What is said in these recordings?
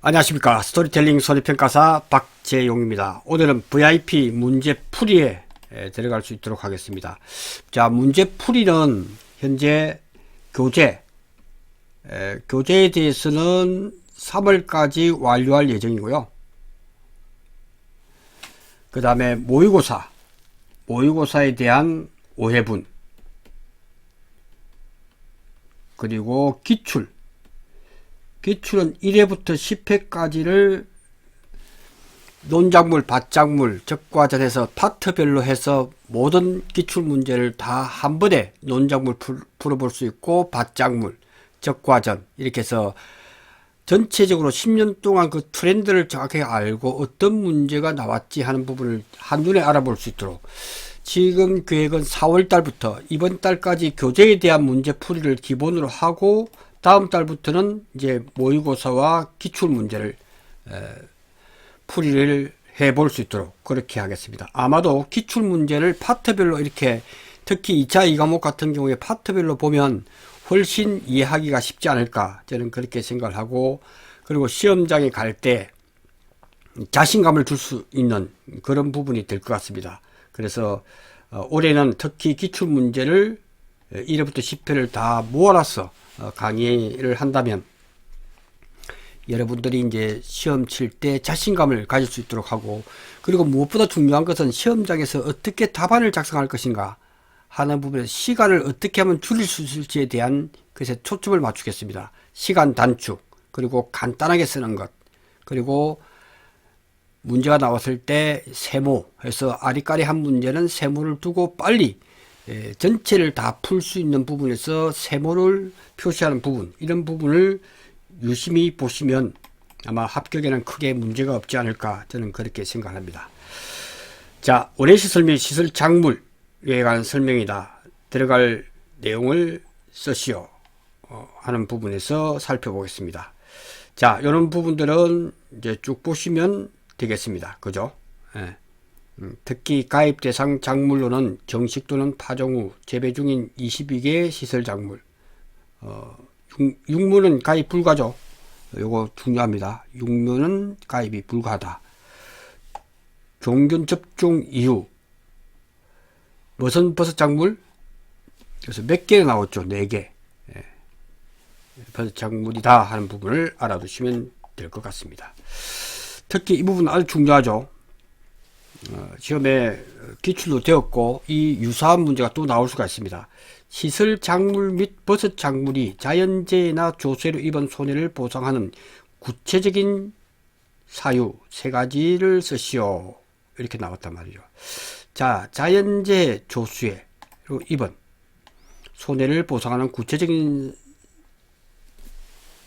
안녕하십니까. 스토리텔링 손해평가사 박재용입니다. 오늘은 VIP 문제풀이에 에, 들어갈 수 있도록 하겠습니다. 자 문제풀이는 현재 교재 에, 교재에 대해서는 3월까지 완료할 예정이고요. 그 다음에 모의고사 모의고사에 대한 오해분 그리고 기출 기출은 1회부터 10회까지를 논작물, 밭작물, 적과전해서 파트별로 해서 모든 기출 문제를 다 한 번에 논작물 풀, 풀어볼 수 있고 밭작물, 적과전 이렇게 해서 전체적으로 10년 동안 그 트렌드를 정확하게 알고 어떤 문제가 나왔지 하는 부분을 한눈에 알아볼 수 있도록. 지금 계획은 4월 달부터 이번 달까지 교재에 대한 문제 풀이를 기본으로 하고 다음 달부터는 이제 모의고사와 기출 문제를 에, 풀이를 해볼 수 있도록 그렇게 하겠습니다. 아마도 기출 문제를 파트별로 이렇게 특히 2차 2과목 같은 경우에 파트별로 보면 훨씬 이해하기가 쉽지 않을까 저는 그렇게 생각을 하고 그리고 시험장에 갈 때 자신감을 줄 수 있는 그런 부분이 될 것 같습니다. 그래서 어, 올해는 특히 기출 문제를 1회부터 10회를 다 모아놔서 어, 강의를 한다면 여러분들이 이제 시험 칠 때 자신감을 가질 수 있도록 하고 그리고 무엇보다 중요한 것은 시험장에서 어떻게 답안을 작성할 것인가 하는 부분에 시간을 어떻게 하면 줄일 수 있을지에 대한 것에 초점을 맞추겠습니다. 시간 단축 그리고 간단하게 쓰는 것 그리고 문제가 나왔을 때 세모해서 아리까리 한 문제는 세모를 두고 빨리 예, 전체를 다 풀 수 있는 부분에서 세모를 표시하는 부분 이런 부분을 유심히 보시면 아마 합격에는 크게 문제가 없지 않을까 저는 그렇게 생각합니다. 자, 원예시설 및 시설 작물에 관한 설명이다. 들어갈 내용을 쓰시오 어, 하는 부분에서 살펴보겠습니다. 자, 이런 부분들은 이제 쭉 보시면 되겠습니다. 그죠? 예. 음, 특히 가입 대상 작물로는 정식 또는 파종 후 재배 중인 22개 시설 작물, 어, 육, 육무는 가입 불가죠. 요거 중요합니다. 육무는 가입이 불가하다. 종균 접종 이후 머선 버섯 작물 그래서 몇 개 나왔죠? 네 개. 예. 버섯 작물이다 하는 부분을 알아두시면 될 것 같습니다. 특히 이 부분 아주 중요하죠. 어, 시험에 기출도 되었고 이 유사한 문제가 또 나올 수가 있습니다. 시설 작물 및 버섯 작물이 자연재해나 조세로 입은 손해를 보상하는 구체적인 사유 세 가지를 쓰시오 이렇게 나왔단 말이죠. 자 자연재해 조수해로 입은 손해를 보상하는 구체적인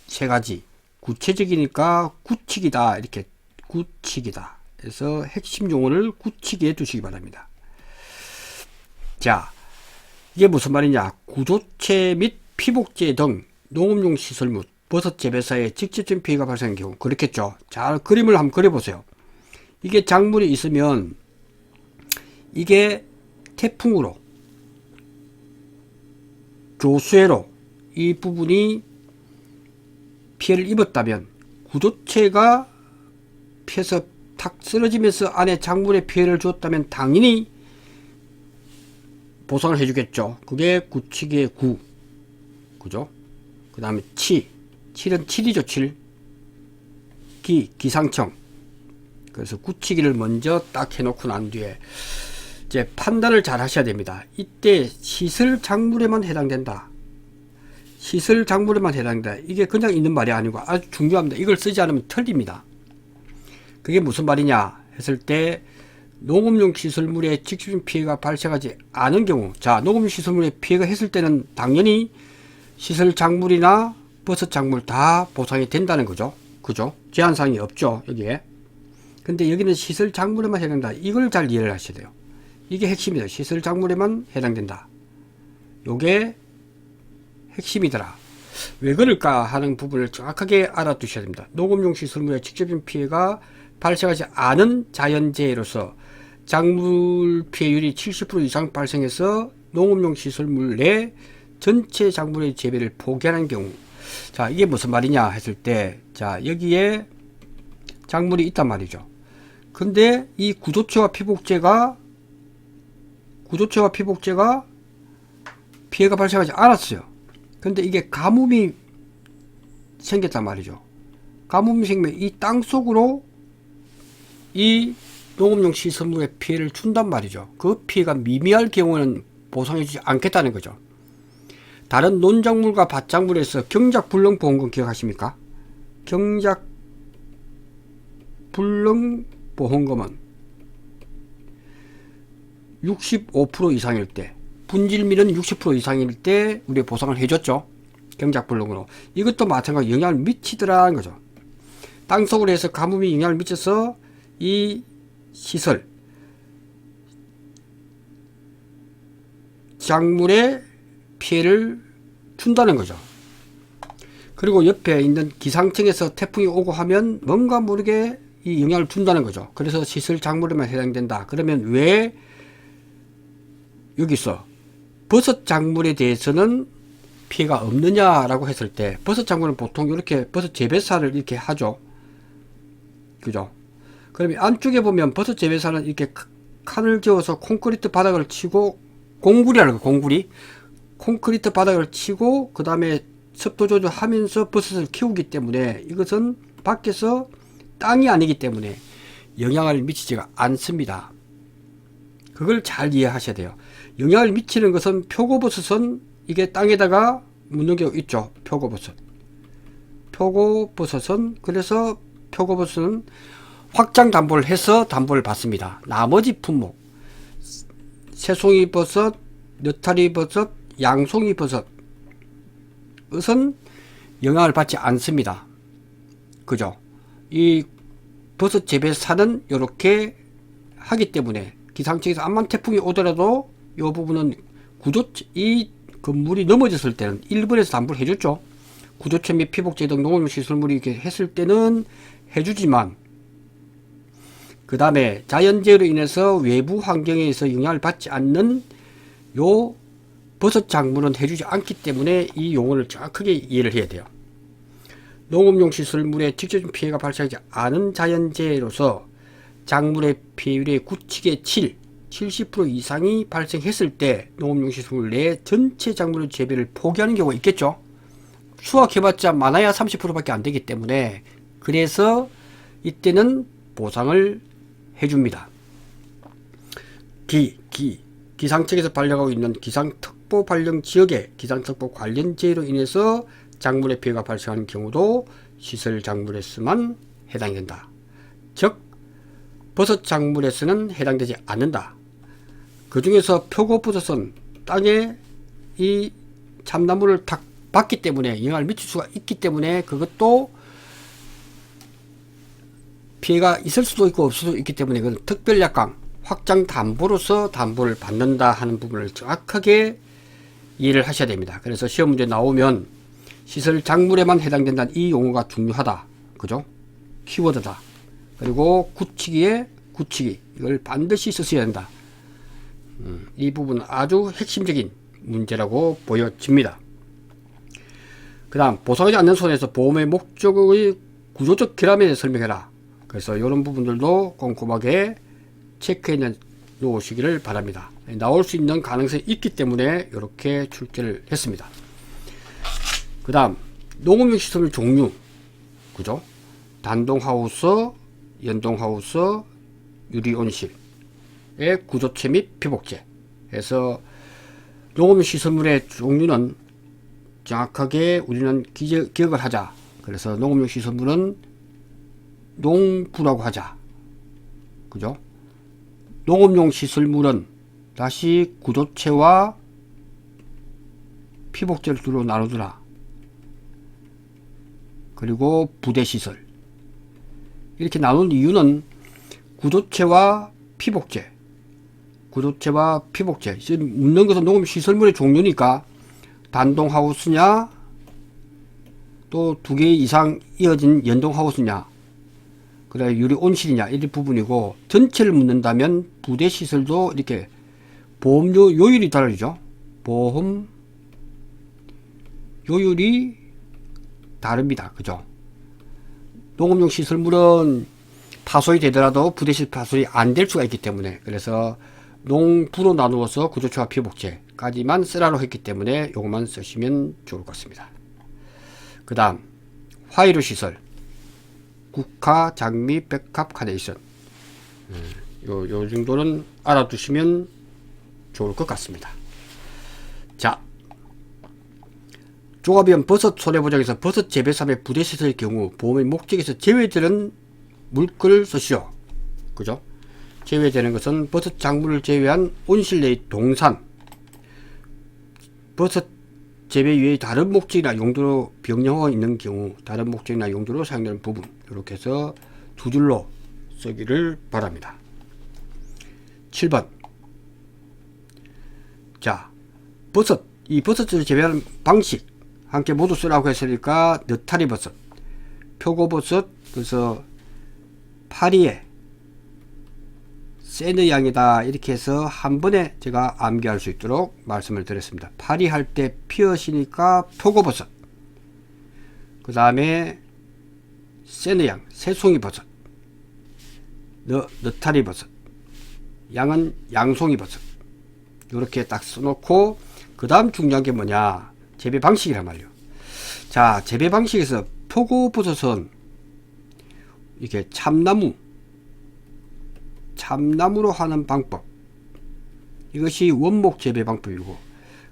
세 가지 구체적이니까 구칙이다 이렇게 구칙이다 그래서 핵심 용어를 굳히게 두시기 바랍니다. 자, 이게 무슨 말이냐? 구조체 및 피복제 등 농업용 시설 물 버섯 재배사에 직접적인 피해가 발생한 경우 그렇겠죠. 잘 그림을 한번 그려보세요. 이게 작물이 있으면 이게 태풍으로 조수해로 이 부분이 피해를 입었다면 구조체가 피해서 탁 쓰러지면서 안에 작물에 피해를 줬다면 당연히 보상을 해주겠죠. 그게 구치기의 구. 그죠? 그 다음에 치. 칠은 칠이죠, 칠. 기, 기상청. 그래서 구치기를 먼저 딱 해놓고 난 뒤에 이제 판단을 잘 하셔야 됩니다. 이때 시설 작물에만 해당된다. 시설 작물에만 해당된다. 이게 그냥 있는 말이 아니고 아주 중요합니다. 이걸 쓰지 않으면 틀립니다. 그게 무슨 말이냐 했을 때 농업용 시설물에 직접적인 피해가 발생하지 않은 경우 자 농업용 시설물에 피해가 했을 때는 당연히 시설 작물이나 버섯 작물 다 보상이 된다는 거죠. 그죠? 제한사항이 없죠 여기에. 근데 여기는 시설 작물에만 해당된다. 이걸 잘 이해를 하셔야 돼요. 이게 핵심이다 시설 작물에만 해당된다. 요게 핵심이더라. 왜 그럴까 하는 부분을 정확하게 알아두셔야 됩니다. 농업용 시설물에 직접적인 피해가 발생하지 않은 자연재해로서 작물 피해율이 70% 이상 발생해서 농업용 시설물 내 전체 작물의 재배를 포기하는 경우 자 이게 무슨 말이냐 했을 때 자 여기에 작물이 있단 말이죠. 근데 이 구조체와 피복제가 구조체와 피복제가 피해가 발생하지 않았어요. 근데 이게 가뭄이 생겼단 말이죠. 가뭄이 생기면 이 땅 속으로 이 농업용 시설물에 피해를 준단 말이죠. 그 피해가 미미할 경우는 보상해주지 않겠다는 거죠. 다른 논작물과 밭작물에서 경작 불능 보험금 기억하십니까? 경작 불능 보험금은 65% 이상일 때 분질밀은 60% 이상일 때 우리 보상을 해줬죠. 경작 불능으로 이것도 마찬가지 영향을 미치더라는 거죠. 땅속으로 해서 가뭄이 영향을 미쳐서 이 시설 작물에 피해를 준다는 거죠. 그리고 옆에 있는 기상청에서 태풍이 오고 하면 뭔가 모르게 이 영향을 준다는 거죠. 그래서 시설 작물에만 해당된다. 그러면 왜 여기서 버섯 작물에 대해서는 피해가 없느냐라고 했을 때 버섯 작물은 보통 이렇게 버섯 재배사를 이렇게 하죠. 그죠? 그러면 안쪽에 보면 버섯 재배사는 이렇게 칸을 지어서 콘크리트 바닥을 치고 공구리라는 거 공구리 콘크리트 바닥을 치고 그 다음에 습도 조절하면서 버섯을 키우기 때문에 이것은 밖에서 땅이 아니기 때문에 영향을 미치지가 않습니다. 그걸 잘 이해하셔야 돼요. 영향을 미치는 것은 표고버섯은 이게 땅에다가 묻는 게 있죠. 표고버섯. 표고버섯은 그래서 표고버섯은 확장 담보를 해서 담보를 받습니다. 나머지 품목 새송이 버섯, 느타리 버섯, 양송이 버섯 것은 영향을 받지 않습니다. 그죠? 이 버섯 재배사는 이렇게 하기 때문에 기상청에서 암만 태풍이 오더라도 이 부분은 구조 이 건물이 넘어졌을 때는 일본에서 담보를 해줬죠. 구조체 및 피복제 등 농업용 시설물이 이렇게 했을 때는 해주지만 그 다음에 자연재해로 인해서 외부 환경에서 영향을 받지 않는 요 버섯 작물은 해주지 않기 때문에 이 용어를 정확하게 이해를 해야 돼요. 농업용 시설물에 직접적인 피해가 발생하지 않은 자연재해로서 작물의 피해율의 구칙의 7, 70% 이상이 발생했을 때 농업용 시설물 내 전체 작물의 재배를 포기하는 경우가 있겠죠. 수확해봤자 많아야 30%밖에 안 되기 때문에 그래서 이때는 보상을 해줍니다. 기, 기, 기상청에서 발령하고 있는 기상특보 발령 지역의 기상특보 관련 재해로 인해서 작물의 피해가 발생하는 경우도 시설 작물에서만 해당이 된다. 즉, 버섯 작물에서는 해당되지 않는다. 그 중에서 표고버섯은 땅에 이 참나무를 탁 받기 때문에 영향을 미칠 수가 있기 때문에 그것도 피해가 있을 수도 있고 없을 수도 있기 때문에 그건 특별약관 확장 담보로서 담보를 받는다 하는 부분을 정확하게 이해를 하셔야 됩니다. 그래서 시험 문제 나오면 시설 작물에만 해당된다는 이 용어가 중요하다. 그죠? 키워드다. 그리고 굳히기에 굳히기 이걸 반드시 쓰셔야 된다. 음, 이 부분은 아주 핵심적인 문제라고 보여집니다. 그 다음 보상하지 않는 손에서 보험의 목적의 구조적 결함에 설명해라. 그래서 이런 부분들도 꼼꼼하게 체크해 놓으시기를 바랍니다. 나올 수 있는 가능성이 있기 때문에 이렇게 출제를 했습니다. 그 다음 농업용 시설 종류 그죠? 단동하우스, 연동하우스, 유리온실의 구조체 및 피복제 해서 농업용 시설물의 종류는 정확하게 우리는 기재, 기억을 하자. 그래서 농업용 시설물은 농부라고 하자. 그죠? 농업용 시설물은 다시 구조체와 피복제를 두로 나누더라. 그리고 부대시설. 이렇게 나눈 이유는 구조체와 피복제. 구조체와 피복제. 지금 묻는 것은 농업 시설물의 종류니까 단동 하우스냐, 또 두 개 이상 이어진 연동 하우스냐, 그래 유리 온실이냐 이 부분이고 전체를 묻는다면 부대 시설도 이렇게 보험료 요율이 다르죠. 보험 요율이 다릅니다. 그죠? 농업용 시설물은 파손이 되더라도 부대실 파손이 안 될 수가 있기 때문에 그래서 농부로 나누어서 구조초와 피복제까지만 쓰라로 했기 때문에 요것만 쓰시면 좋을 것 같습니다. 그 다음 화이로 시설 국화 장미 백합 카네이션 음, 요, 요 정도는 알아두시면 좋을 것 같습니다. 자 종합위험 버섯 손해보장에서 버섯 재배사업의 부대시설의 경우 보험의 목적에서 제외되는 물건을 쓰시오. 그죠? 제외되는 것은 버섯 작물을 제외한 온실내의 동산, 버섯 재배 외의 다른 목적이나 용도로 병영어가 있는 경우 다른 목적이나 용도로 사용되는 부분 이렇게 해서 두 줄로 쓰기를 바랍니다. 7번 자 버섯 이 버섯을 재배하는 방식 함께 모두 쓰라고 했으니까 느타리 버섯 표고버섯 그래서 파리에 세느 양이다. 이렇게 해서 한 번에 제가 암기할 수 있도록 말씀을 드렸습니다. 파리 할 때 피어시니까 표고버섯 그 다음에 세느 양 새송이 버섯 너, 느타리 버섯 양은 양송이 버섯 이렇게 딱 써놓고 그 다음 중요한 게 뭐냐? 재배 방식이란 말이요. 자 재배 방식에서 표고버섯은 이게 참나무 참나무로 하는 방법. 이것이 원목 재배 방법이고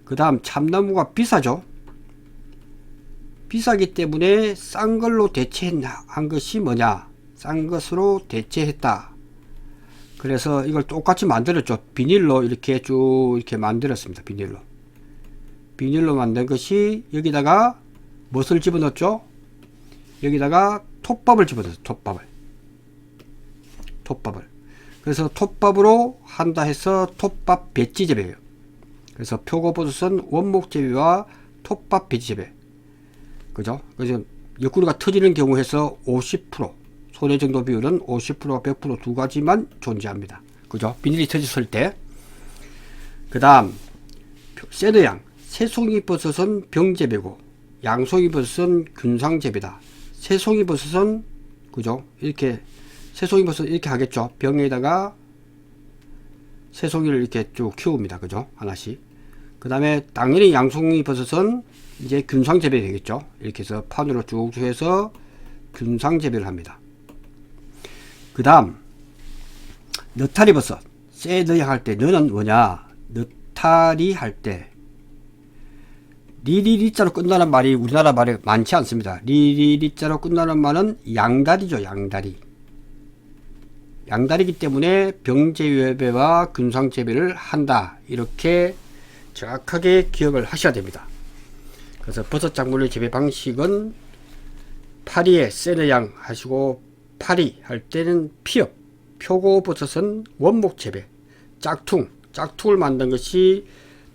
그 다음 참나무가 비싸죠? 비싸기 때문에 싼 걸로 대체한 것이 뭐냐? 싼 것으로 대체했다. 그래서 이걸 똑같이 만들었죠. 비닐로 이렇게 쭉 이렇게 만들었습니다. 비닐로. 비닐로 만든 것이 여기다가 무엇을 집어넣었죠? 여기다가 톱밥을 집어넣었어요. 톱밥을. 톱밥을 그래서 톱밥으로 한다 해서 톱밥 배지 재배예요. 그래서 표고버섯은 원목 재배와 톱밥 배지 재배. 그죠? 그래서 옆구리가 터지는 경우에서 50% 손해 정도 비율은 50% 100%두 가지만 존재합니다. 그죠? 비닐이 터졌을 때. 그 다음 세드양 새송이 버섯은 병재배고 양송이 버섯은 균상재배다. 새송이 버섯은 그죠? 이렇게 새송이 버섯 이렇게 하겠죠. 병에다가 새송이를 이렇게 쭉 키웁니다. 그죠? 하나씩. 그 다음에 당연히 양송이 버섯은 이제 균상 재배 되겠죠. 이렇게 해서 판으로 쭉 해서 균상 재배를 합니다. 그 다음 느타리 버섯 세드양 할때 너는 뭐냐 느타리 할 때 리리리자로 끝나는 말이 우리나라 말에 많지 않습니다. 리리리자로 끝나는 말은 양다리죠. 양다리. 양다리기 때문에 병재배와 균상재배를 한다. 이렇게 정확하게 기억을 하셔야 됩니다. 그래서 버섯 작물의 재배 방식은 파리에 세르양 하시고 파리 할 때는 피업, 표고버섯은 원목 재배, 짝퉁, 짝퉁을 만든 것이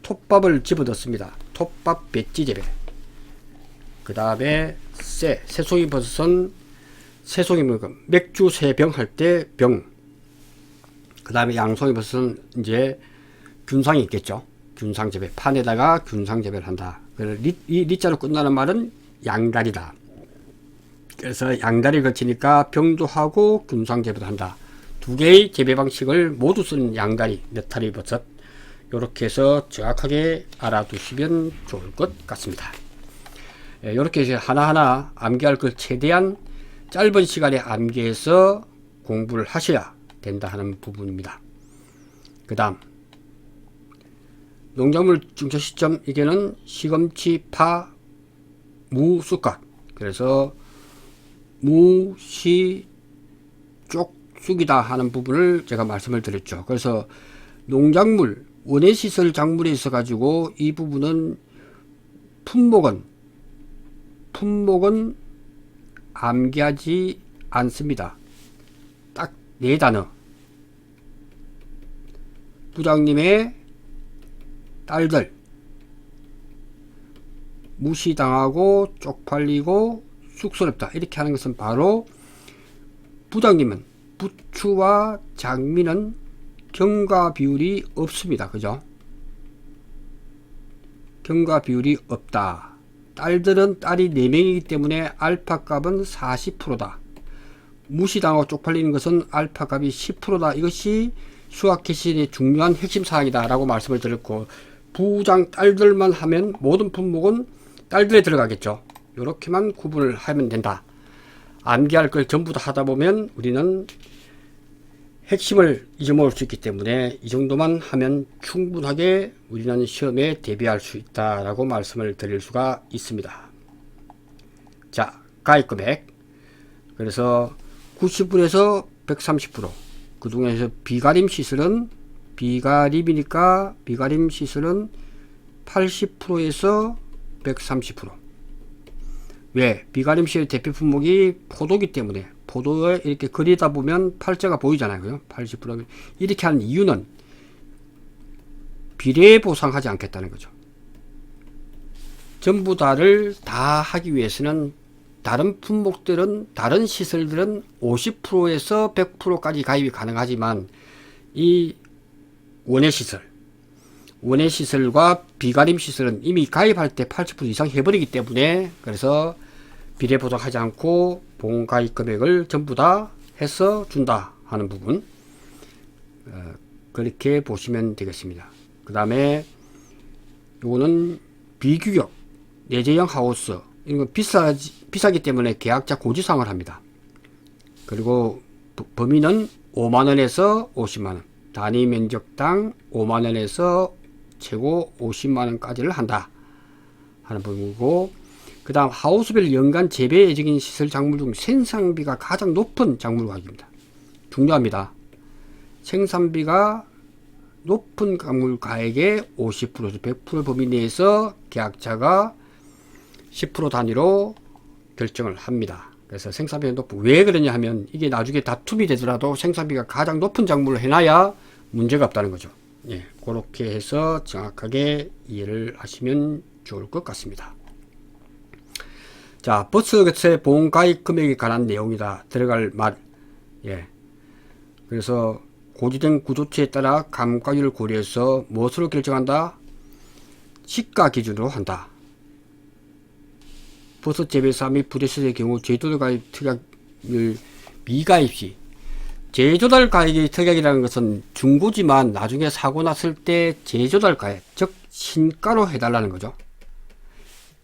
톱밥을 집어넣습니다. 톱밥 배지 재배. 그 다음에 새, 새송이 버섯은 새송이 물건 맥주 세 병 할 때 병. 그 다음에 양송이 버섯은 이제 균상이 있겠죠. 균상 재배 판에다가 균상 재배를 한다. 이 리자로 끝나는 말은 양다리다. 그래서 양다리 거치니까 병도 하고 균상 재배도 한다. 두 개의 재배 방식을 모두 쓰는 양다리 느타리 버섯 이렇게 해서 정확하게 알아두시면 좋을 것 같습니다. 이렇게 해서 하나하나 암기할 걸 최대한 짧은 시간에 암기해서 공부를 하셔야 된다 하는 부분입니다. 그 다음 농작물 증초 시점 이게는 시금치, 파, 무, 쑥갓 그래서 무, 시, 쪽, 쑥이다 하는 부분을 제가 말씀을 드렸죠. 그래서 농작물, 원예시설 작물에 있어 가지고 이 부분은 품목은 품목은 암기하지 않습니다. 딱 네 단어. 부장님의 딸들 무시당하고 쪽팔리고 쑥스럽다 이렇게 하는 것은 바로 부장님은 부추와 장미는 경과 비율이 없습니다. 그죠? 경과 비율이 없다. 딸들은 딸이 4명이기 때문에 알파 값은 40%다. 무시당하고 쪽팔리는 것은 알파 값이 10%다. 이것이 수학 개시의 중요한 핵심 사항이다 라고 말씀을 드렸고 부장 딸들만 하면 모든 품목은 딸들에 들어가겠죠. 이렇게만 구분을 하면 된다. 암기할 걸 전부 다 하다 보면 우리는 핵심을 잊어먹을 수 있기 때문에 이 정도만 하면 충분하게 우리는 시험에 대비할 수 있다라고 말씀을 드릴 수가 있습니다. 자, 가입 금액. 그래서 90분에서 130%. 그 중에서 비가림 시설은 비가림이니까 비가림 시설은 80%에서 130%. 왜? 비가림 시의 대표 품목이 포도기 때문에 포도에 이렇게 그리다 보면 팔자가 보이잖아요. 80%면 이렇게 하는 이유는 비례 보상하지 않겠다는 거죠. 전부 다를 다 하기 위해서는 다른 품목들은 다른 시설들은 50%에서 100%까지 가입이 가능하지만 이 원예 시설 원예 시설과 비가림 시설은 이미 가입할 때 80% 이상 해버리기 때문에 그래서 비례 보상하지 않고 보험 가입 금액을 전부 다 해서 준다 하는 부분 어, 그렇게 보시면 되겠습니다. 그 다음에 요거는 비규격 내재형 하우스 이런 거 비싸 비싸기 때문에 계약자 고지사항을 합니다. 그리고 부- 범위는 5만 원에서 50만 원, 단위 면적당 5만 원에서 최고 50만 원까지를 한다 하는 부분이고 그 다음 하우스별 연간 재배 예정인 시설 작물 중 생산비가 가장 높은 작물 가격입니다. 중요합니다. 생산비가 높은 작물 가액의 50%에서 100% 범위 내에서 계약자가 10% 단위로 결정을 합니다. 그래서 생산비가 높고 왜 그러냐 하면 이게 나중에 다툼이 되더라도 생산비가 가장 높은 작물을 해놔야 문제가 없다는 거죠. 예, 그렇게 해서 정확하게 이해를 하시면 좋을 것 같습니다. 자, 버스세 보험 가입 금액에 관한 내용이다. 들어갈 말. 예. 그래서 고지된 구조치에 따라 감가율을 고려해서 무엇으로 결정한다? 시가 기준으로 한다. 버섯 재배사 및 부대시설의 경우 제조달 가입 특약을 미가입 시 제조달 가입의 특약이라는 것은 중고지만 나중에 사고 났을 때 제조달 가입, 즉 신가로 해달라는 거죠.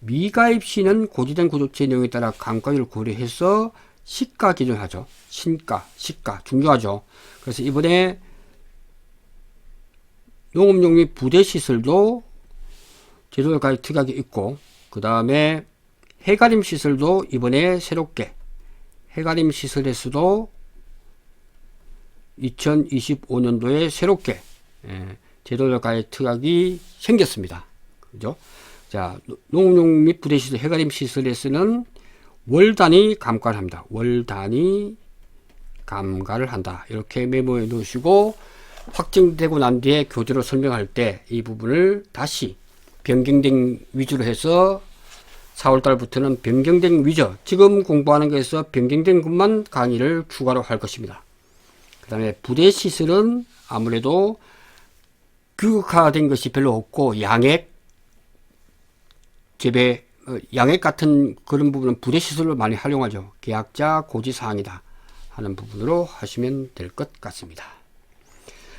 미가입 시는 고지된 구조체 내용에 따라 감가율을 고려해서 시가 기준하죠. 신가, 시가 중요하죠. 그래서 이번에 농업용 및 부대 시설도 제조달 가입 특약이 있고 그 다음에 해가림 시설도 이번에 새롭게 해가림 시설에서도 2025년도에 새롭게 예, 제도자가의 특약이 생겼습니다. 그죠? 자, 농업용 및 부대시설 해가림 시설에서는 월 단위 감가를 합니다. 월 단위 감가를 한다. 이렇게 메모해 놓으시고 확정되고 난 뒤에 교재로 설명할 때 이 부분을 다시 변경된 위주로 해서 4월 달부터는 변경된 위저, 지금 공부하는 것에서 변경된 것만 강의를 추가로 할 것입니다. 그 다음에 부대 시설은 아무래도 규격화된 것이 별로 없고 양액, 재배, 어, 양액 같은 그런 부분은 부대 시설을 많이 활용하죠. 계약자 고지사항이다 하는 부분으로 하시면 될 것 같습니다.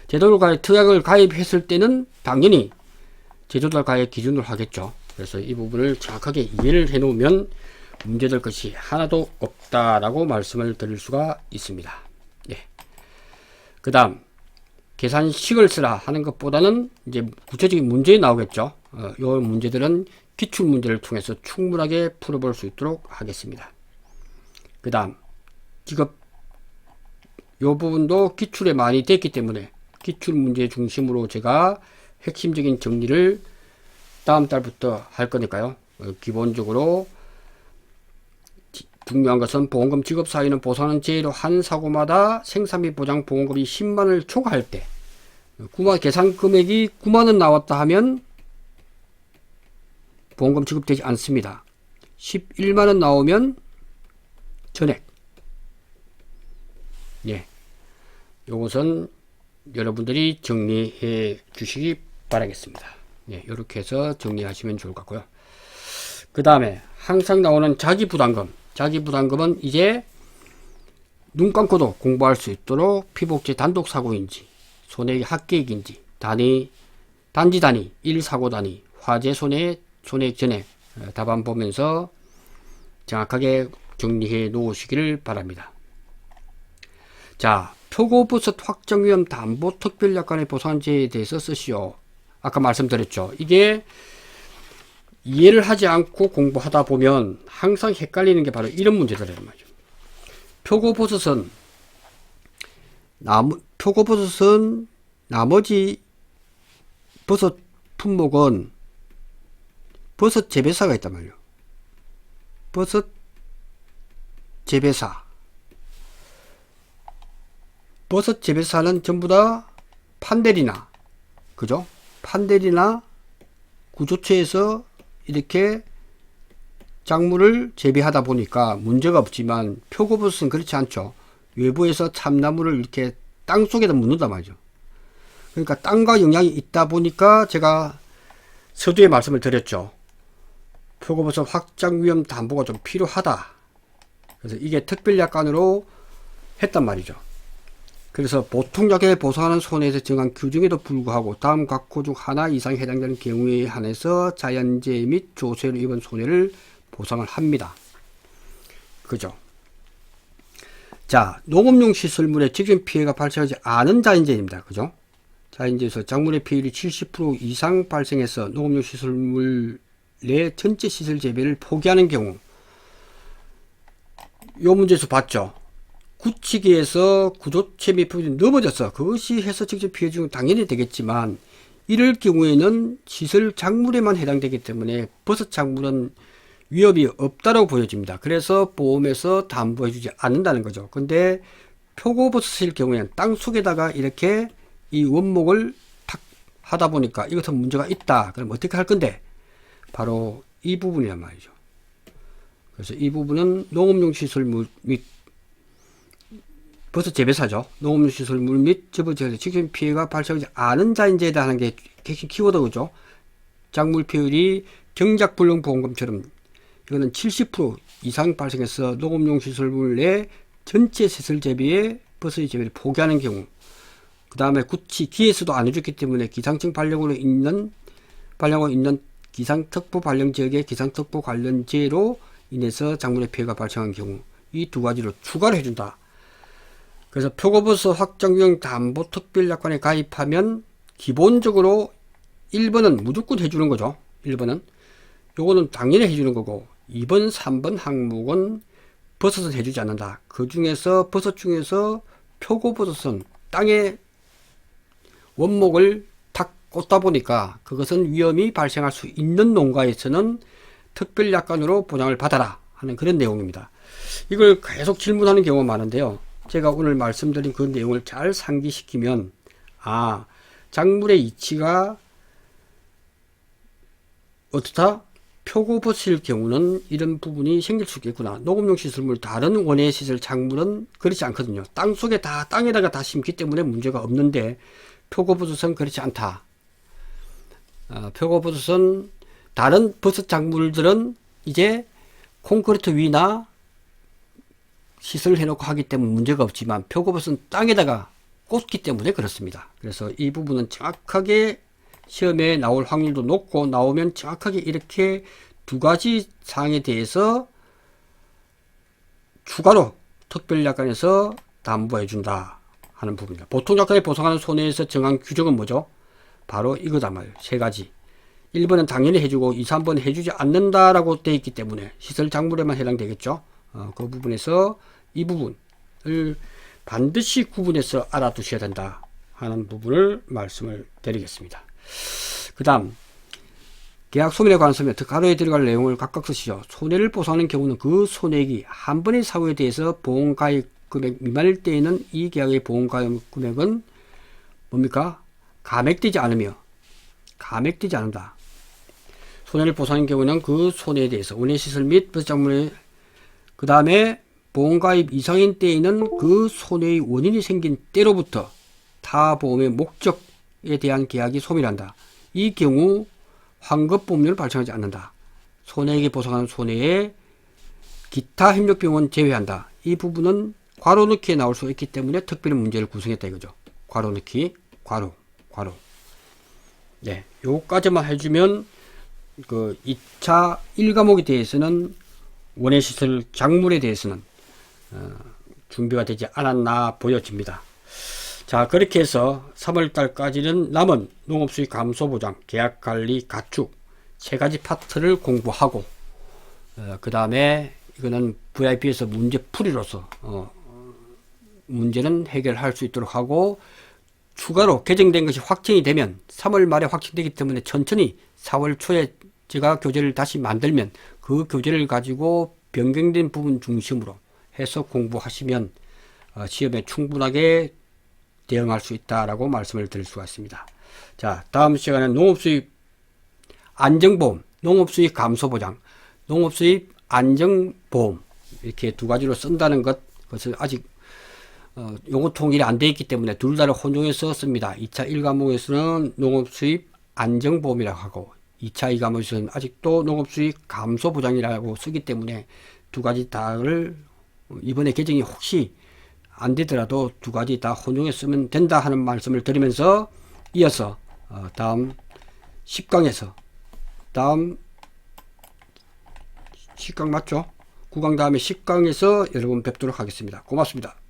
제도를 가입, 특약을 가입했을 때는 당연히 제조달 가입 기준으로 하겠죠. 그래서 이 부분을 정확하게 이해를 해 놓으면 문제될 것이 하나도 없다라고 말씀을 드릴 수가 있습니다. 예. 그 다음, 계산식을 쓰라 하는 것보다는 이제 구체적인 문제 나오겠죠. 어, 요 문제들은 기출 문제를 통해서 충분하게 풀어볼 수 있도록 하겠습니다. 그 다음, 직업, 요 부분도 기출에 많이 됐기 때문에 기출 문제 중심으로 제가 핵심적인 정리를 다음 달부터 할 거니까요. 어, 기본적으로 지- 중요한 것은 보험금 지급 사유는 보상하는 제외로 한 사고마다 생산비 보장 보험금이 10만 원을 초과할 때 9만 계산 금액이 9만 원 나왔다 하면 보험금 지급되지 않습니다. 11만 원 나오면 전액. 예. 요것은 여러분들이 정리해 주시기 바라겠습니다. 예, 이렇게 해서 정리하시면 좋을 것 같고요. 그 다음에 항상 나오는 자기 부담금. 자기 부담금은 이제 눈 감고도 공부할 수 있도록 피복제 단독 사고인지 손해액 합계액인지 단위 단지 단위 1 사고 단위 화재 손해 손해액 전액 어, 답안 보면서 정확하게 정리해 놓으시기를 바랍니다. 자, 표고버섯 확정위험 담보 특별약관의 보상제에 대해서 쓰시오. 아까 말씀드렸죠. 이게 이해를 하지 않고 공부하다 보면 항상 헷갈리는 게 바로 이런 문제들이란 말이죠. 표고버섯은 나무 표고버섯은 나머지 버섯 품목은 버섯 재배사가 있단 말이에요. 버섯 재배사. 버섯 재배사는 전부 다 판넬이나, 그죠? 판넬이나 구조체에서 이렇게 작물을 재배하다 보니까 문제가 없지만 표고버섯은 그렇지 않죠. 외부에서 참나무를 이렇게 땅 속에다 묻는단 말이죠. 그러니까 땅과 영향이 있다 보니까 제가 서두에 말씀을 드렸죠. 표고버섯 확장 위험 담보가 좀 필요하다. 그래서 이게 특별약관으로 했단 말이죠. 그래서 보통 약에 보상하는 손해에서 정한 규정에도 불구하고 다음 각호 중 하나 이상 해당되는 경우에 한해서 자연재해 및 조세로 입은 손해를 보상을 합니다. 그죠? 자, 농업용 시설물에 직접 피해가 발생하지 않은 자연재해입니다. 그죠? 자연재해에서 작물의 피해율이 70% 이상 발생해서 농업용 시설물 내 전체 시설 재배를 포기하는 경우 요 문제에서 봤죠. 굳히기에서 구조체 및 부분이 넘어졌어. 그것이 해서 직접 피해 주는 당연히 되겠지만 이럴 경우에는 시설 작물에만 해당되기 때문에 버섯 작물은 위협이 없다고 보여집니다. 그래서 보험에서 담보해 주지 않는다는 거죠. 근데 표고버섯일 경우에는 땅 속에다가 이렇게 이 원목을 탁 하다 보니까 이것은 문제가 있다. 그럼 어떻게 할 건데? 바로 이 부분이란 말이죠. 그래서 이 부분은 농업용 시설물 및 버섯 재배사죠. 농업용 시설물 및 접어지에서 직접 피해가 발생하지 않은 자인재에 대한 게 핵심 키워드죠. 작물 피해율이 경작 불능 보험금처럼 이거는 70% 이상 발생해서 농업용 시설물 내 전체 시설 재배에 버섯의 재배를 포기하는 경우 그 다음에 구치 기에서도 안 해줬기 때문에 기상청 발령으로 있는 발령으로 있는 기상특보 발령 지역의 기상특보 관련제로 인해서 작물의 피해가 발생한 경우 이 두 가지로 추가를 해준다. 그래서 표고버섯 확정형 담보 특별약관에 가입하면 기본적으로 1번은 무조건 해주는 거죠. 1번은. 요거는 당연히 해주는 거고 2번, 3번 항목은 버섯은 해주지 않는다. 그 중에서 버섯 중에서 표고버섯은 땅에 원목을 탁 꽂다 보니까 그것은 위험이 발생할 수 있는 농가에서는 특별약관으로 보장을 받아라 하는 그런 내용입니다. 이걸 계속 질문하는 경우가 많은데요. 제가 오늘 말씀드린 그 내용을 잘 상기시키면 아 작물의 이치가 어떻다? 표고버섯일 경우는 이런 부분이 생길 수 있겠구나. 녹음용 시설물 다른 원예 시설 작물은 그렇지 않거든요. 땅 속에 다 땅에다가 다 심기 때문에 문제가 없는데 표고버섯은 그렇지 않다. 어, 표고버섯은 다른 버섯 작물들은 이제 콘크리트 위나 시설을 해놓고 하기 때문에 문제가 없지만 표고버섯은 땅에다가 꽂기 때문에 그렇습니다. 그래서 이 부분은 정확하게 시험에 나올 확률도 높고 나오면 정확하게 이렇게 두 가지 사항에 대해서 추가로 특별약관에서 담보해 준다 하는 부분입니다. 보통 약관에 보상하는 손해에서 정한 규정은 뭐죠? 바로 이거다 말이에요. 세 가지. 1번은 당연히 해주고 2, 3번 해주지 않는다라고 되어 있기 때문에 시설 작물에만 해당되겠죠. 어, 그 부분에서 이 부분을 반드시 구분해서 알아두셔야 된다 하는 부분을 말씀을 드리겠습니다. 그 다음 계약 소멸에 관해서 특가로에 들어갈 내용을 각각 쓰시죠. 손해를 보상하는 경우는 그 손해액이 한 번의 사고에 대해서 보험가입 금액 미만일 때에는 이 계약의 보험가입 금액은 뭡니까? 감액되지 않으며 감액되지 않는다. 손해를 보상하는 경우는 그 손해에 대해서 원예시설 및 부작물의 그 다음에 보험가입 이상인 때에는 그 손해의 원인이 생긴 때로부터 타 보험의 목적에 대한 계약이 소멸한다. 이 경우 환급보험료를 발생하지 않는다. 손해에게 보상하는 손해에 기타 협력비용은 제외한다. 이 부분은 괄호 넣기에 나올 수 있기 때문에 특별히 문제를 구성했다 이거죠. 괄호 넣기, 괄호, 괄호. 네, 요까지만 해주면 그 2차 1과목에 대해서는 원예시설 작물에 대해서는 어, 준비가 되지 않았나 보여집니다. 자 그렇게 해서 3월달까지는 남은 농업수익 감소 보장, 계약 관리, 가축 세 가지 파트를 공부하고 그 다음에 이거는 VIP에서 문제 풀이로서 어, 문제는 해결할 수 있도록 하고 추가로 개정된 것이 확정이 되면 3월 말에 확정되기 때문에 천천히 4월 초에 제가 교재를 다시 만들면 그 교재를 가지고 변경된 부분 중심으로 해서 공부하시면 어, 시험에 충분하게 대응할 수 있다라고 말씀을 드릴 수가 있습니다. 자, 다음 시간에는 농업수입 안정보험, 농업수입 감소보장, 농업수입 안정보험 이렇게 두 가지로 쓴다는 것 그것을 아직 어, 용어 통일이 안 돼 있기 때문에 둘 다를 혼용해서 씁니다. 2차 1과목에서는 농업수입 안정보험이라고 하고 2차 2과목에서는 아직도 농업수입 감소보장이라고 쓰기 때문에 두 가지 다를 이번에 개정이 혹시 안 되더라도 두 가지 다 혼용해 쓰면 된다 하는 말씀을 드리면서 이어서 어, 다음 10강에서 다음 10강 맞죠? 9강 다음에 10강에서 여러분 뵙도록 하겠습니다. 고맙습니다.